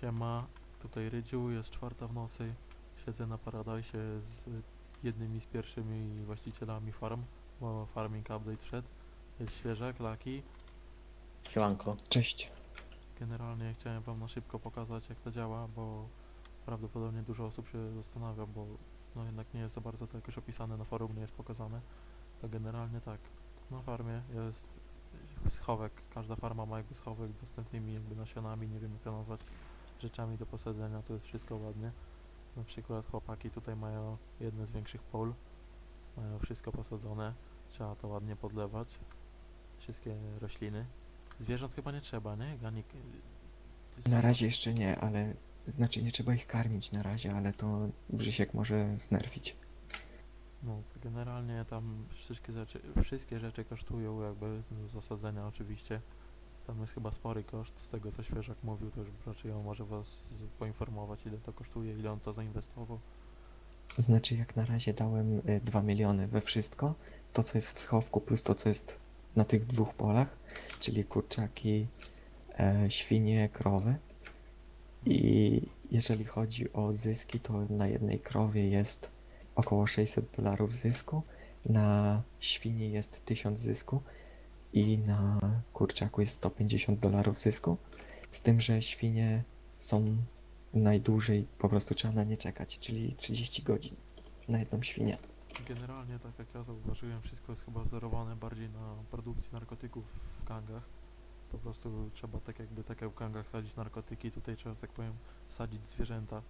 Siema, tutaj Rydziu, jest czwarta w nocy. Siedzę na Paradise z jednymi z pierwszymi właścicielami farm, bo farming update wszedł. Jest świeżak, laki. Siemanko. Cześć. Generalnie chciałem wam na szybko pokazać jak to działa, bo prawdopodobnie dużo osób się zastanawia, bo no jednak nie jest za bardzo to jakoś opisane na forum, nie jest pokazane. To generalnie tak, na farmie jest schowek, każda farma ma jakby schowek z dostępnymi jakby nasionami, nie wiem jak to nazwać, rzeczami do posadzenia, to jest wszystko ładnie. Na przykład chłopaki tutaj mają jedne z większych pól, mają wszystko posadzone, trzeba to ładnie podlewać, wszystkie rośliny. Zwierząt chyba nie trzeba, nie? Ganik... ty Na razie jeszcze nie, ale znaczy nie trzeba ich karmić na razie, ale to Brzysiek może znerwić. No, generalnie tam wszystkie rzeczy, wszystkie rzeczy kosztują jakby do zasadzenia oczywiście. Tam jest chyba spory koszt, z tego co świeżak mówił, to już raczej on może was poinformować ile to kosztuje, ile on to zainwestował. Znaczy jak na razie dałem y, 2 miliony we wszystko, to co jest w schowku plus to co jest na tych dwóch polach, czyli kurczaki, e, świnie, krowy. I jeżeli chodzi o zyski, to na jednej krowie jest około 600 dolarów zysku, na świnie jest 1000 zysku i na kurczaku jest 150 dolarów zysku. Z tym, że świnie są najdłużej, po prostu trzeba na nie czekać, czyli 30 godzin na jedną świnię. Generalnie tak jak ja zauważyłem, wszystko jest chyba wzorowane bardziej na produkcji narkotyków w gangach. Po prostu trzeba tak jakby tak jak w gangach sadzić narkotyki, tutaj trzeba tak powiem sadzić zwierzęta.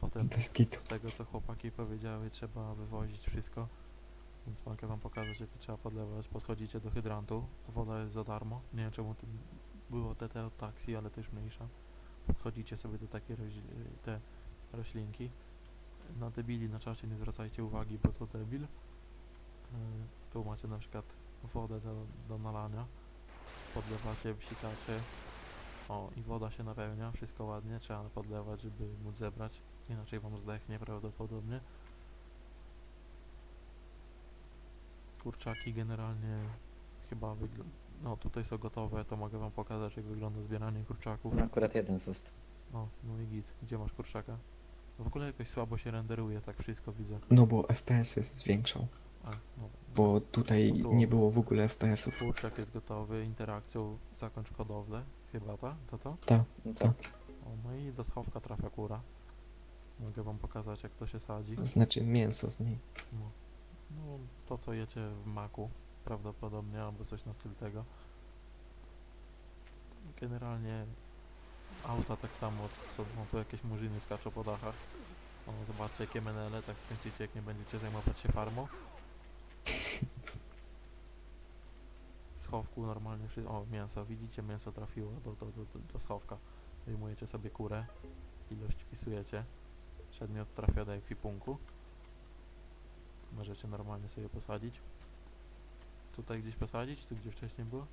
Potem Bez kitu. z tego co chłopaki powiedziały trzeba wywozić wszystko. Więc mogę wam pokazać jak to trzeba podlewać. Podchodzicie do hydrantu, woda jest za darmo. Nie wiem czemu to było TT od taksi, ale też mniejsza. Podchodzicie sobie do takiej roś- te roślinki. Na debili na czacie nie zwracajcie uwagi, bo to debil. Yy, Tu macie na przykład wodę do, do nalania. Podlewacie, wsikacie. O, i woda się napełnia, wszystko ładnie, trzeba podlewać, żeby móc zebrać, inaczej wam zdechnie prawdopodobnie. Kurczaki generalnie chyba wygląda... No, tutaj są gotowe, to mogę wam pokazać jak wygląda zbieranie kurczaków. Akurat jeden został. O, no i git, gdzie masz kurczaka? W ogóle jakoś słabo się renderuje, tak wszystko widzę. No bo FPS jest zwiększał, A, no. bo tutaj No to- nie było w ogóle FPS-ów. Kurczak jest gotowy, interakcją zakończ hodowlę, chyba ta? To to? No Tak. to O, no i do schowka trafia kura. Mogę wam pokazać jak to się sadzi. Znaczy mięso z niej. No, no to co jecie w maku prawdopodobnie, albo coś na styl tego. Generalnie auta tak samo, co no tu jakieś murzyny skaczą po dachach. O, zobaczcie jakie menele, tak skończycie jak nie będziecie zajmować się farmą. W schowku normalnie, o mięso, widzicie mięso trafiło do, do, do, do, do schowka. Wyjmujecie sobie kurę, ilość wpisujecie, przedmiot trafia do ekwipunku. Możecie normalnie sobie posadzić. Tutaj gdzieś posadzić, tu gdzie wcześniej było?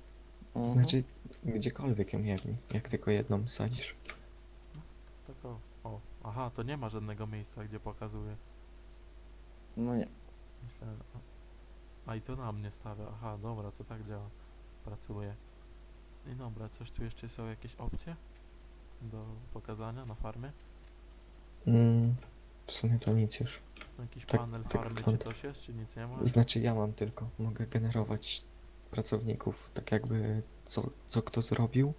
Mhm. Znaczy gdziekolwiek ją jebni, jak tylko jedną sadzisz. Tak o. o. Aha, to nie ma żadnego miejsca, gdzie pokazuje. No nie. Myślę, a, a i to na mnie stawia. Aha, dobra, to tak działa. Pracuje. I dobra, coś tu jeszcze są jakieś opcje do pokazania na farmie? Mm, w sumie to nic już. Jakiś Tak- panel tak farmy czy wygląda. coś jest, czy nic nie ma? Znaczy ja mam tylko, mogę generować pracowników, tak jakby co, co kto zrobił,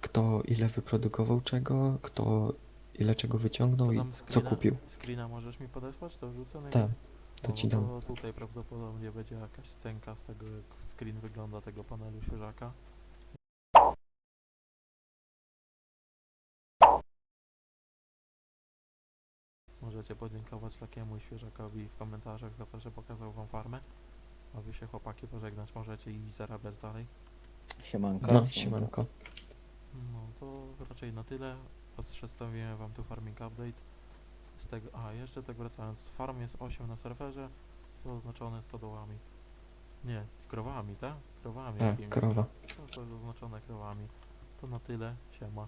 kto ile wyprodukował czego, kto ile czego wyciągnął To i tam co screena- kupił. Screena możesz mi podesłać? To wrzucę na Tak, to No, ci no dam. To tutaj prawdopodobnie będzie jakaś scenka z tego, jak screen wygląda tego panelu świeżaka. Możecie podziękować takiemu świeżakowi w komentarzach za to, że pokazał wam farmę. A wy się chłopaki pożegnać możecie i zarabiać dalej. Siemanko. No, siemanko. No to raczej na tyle. Przedstawiłem wam tu farming update. Z tego, a jeszcze tak wracając, farm jest 8 na serwerze, są oznaczone stodołami. Nie, krowami, tak? Krowami Tak, jakimiś. krowa. To są oznaczone krowami. To na tyle, siema.